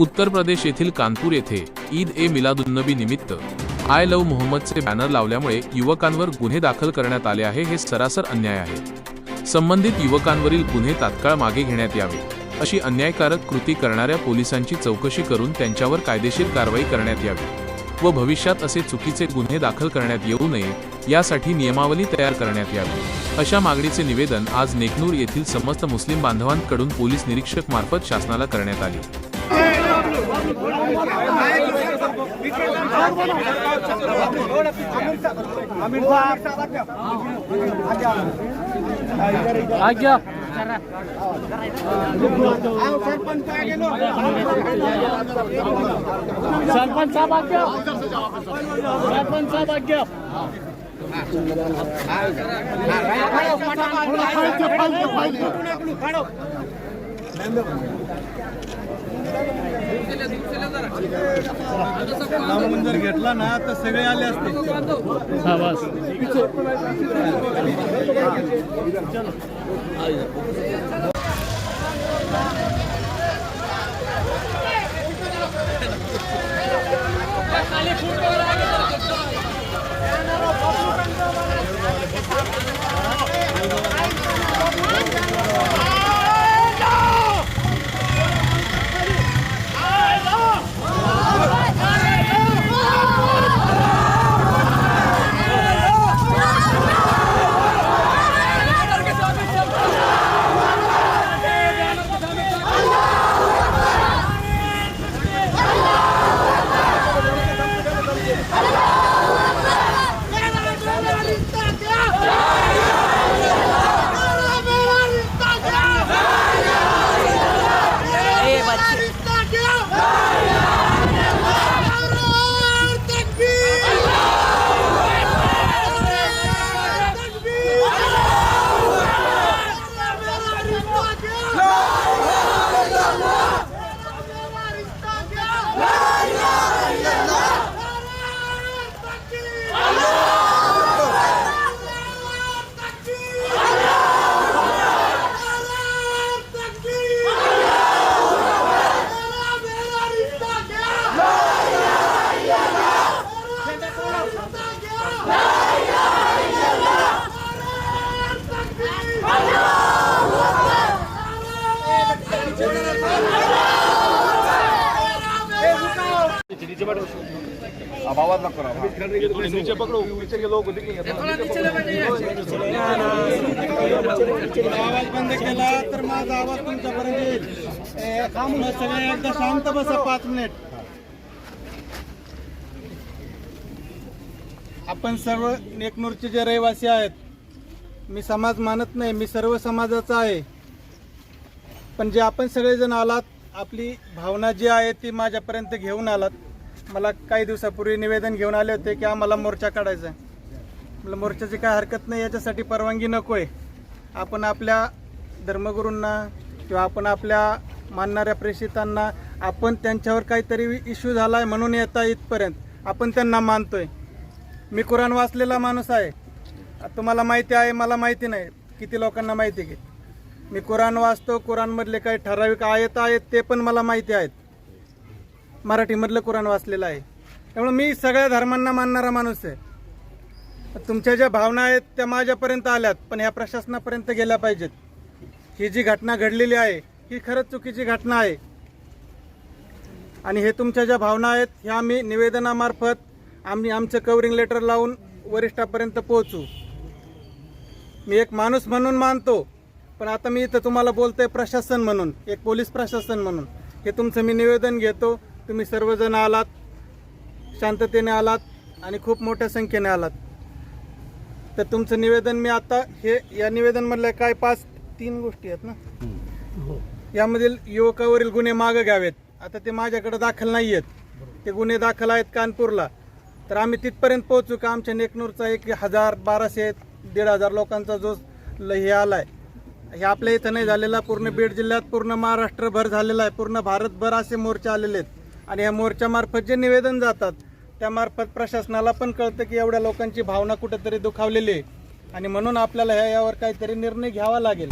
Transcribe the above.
उत्तर प्रदेश येथील कानपूर येथे ईद ए मिलादुन्नबी निमित्त आय लव्ह मोहम्मदचे बॅनर लावल्यामुळे युवकांवर गुन्हे दाखल करण्यात आले आहे हे सरासर अन्याय आहे. संबंधित युवकांवरील गुन्हे तात्काळ मागे घेण्यात यावे अशी अन्यायकारक कृती करणाऱ्या पोलिसांची चौकशी करून त्यांच्यावर कायदेशीर कारवाई करण्यात यावी व भविष्यात असे चुकीचे गुन्हे दाखल करण्यात येऊ नये यासाठी नियमावली तयार करण्यात यावी. अशा मागणीचे निवेदन आज नेकनूर येथील समस्त मुस्लिम बांधवांकडून पोलीस निरीक्षक मार्फत शासनाला करण्यात आले. આજ્ઞા સરપંચ સાહેબ આજ્ઞા સરપંચ સાહેબ આજ્ઞા ફાઈલ ફાઈલ ફાઈલ जर घेतला ना तर सगळे आले असते. हा बस आवाज बंद केला तर माझा आवाज तुमच्यापर्यंत येईल थांबून सगळे एकदा शांत बसा पाच मिनिट आपण सर्व नेकनूरचे जे रहिवासी आहेत मी समाज मानत नाही मी सर्व समाजाचा आहे. पण जे आपण सगळेजण आलात आपली भावना जी आहे ती माझ्यापर्यंत घेऊन आलात. मला काही दिवसापूर्वी निवेदन घेऊन आले होते की आम्हाला मोर्चा काढायचा आहे. मला मोर्चाची काय हरकत नाही याच्यासाठी परवानगी नको आहे आपण आपल्या धर्मगुरूंना किंवा आपण आपल्या मानणाऱ्या प्रेषितांना आपण त्यांच्यावर काहीतरी इश्यू झाला आहे म्हणून येता इथपर्यंत आपण त्यांना मानतोय. मी कुराण वाचलेला माणूस आहे. तुम्हाला माहिती आहे मला माहिती नाही. किती लोकांना माहिती घे की? मी कुराण वाचतो कुराणमधले काही ठराविक आयत आहेत ते पण मला माहिती आहेत. मराठीमधलं कुराण वाचलेलं आहे. त्यामुळे मी सगळ्या धर्मांना मानणारा माणूस आहे. तुमच्या ज्या भावना आहेत त्या माझ्यापर्यंत आल्यात पण ह्या प्रशासनापर्यंत गेल्या पाहिजेत. ही जी घटना घडलेली आहे ही खरंच चुकीची घटना आहे. आणि हे तुमच्या ज्या भावना आहेत ह्या आम्ही निवेदनामार्फत आम्ही आमचं कवरिंग लेटर लावून वरिष्ठापर्यंत पोहोचू. मी एक माणूस म्हणून मानतो पण आता मी इथं तुम्हाला बोलतोय प्रशासन म्हणून एक पोलीस प्रशासन म्हणून. हे तुमचं मी निवेदन घेतो. तुम्ही सर्वजण आलात शांततेने आलात आणि खूप मोठ्या संख्येने आलात. तर तुमचं निवेदन मी आता हे या निवेदनमधल्या काय पाच तीन गोष्टी आहेत ना? यामधील युवकावरील गुन्हे मागं घ्यावेत. आता ते माझ्याकडे दाखल नाही आहेत ते गुन्हे दाखल आहेत कानपूरला. तर आम्ही तिथपर्यंत पोहोचू का? आमच्या नेकनूरचा एक हजार बाराशे दीड हजार लोकांचा जो हे आला आहे हे आपल्या इथं नाही झालेला. पूर्ण बीड जिल्ह्यात पूर्ण महाराष्ट्रभर झालेला आहे. पूर्ण भारतभर असे मोर्चे आलेले आहेत. आणि या मोर्चामार्फत जे निवेदन जातात त्यामार्फत प्रशासनाला पण कळतं की एवढ्या लोकांची भावना कुठेतरी दुखावलेली आहे. आणि म्हणून आपल्याला ह्या यावर काहीतरी निर्णय घ्यावा लागेल.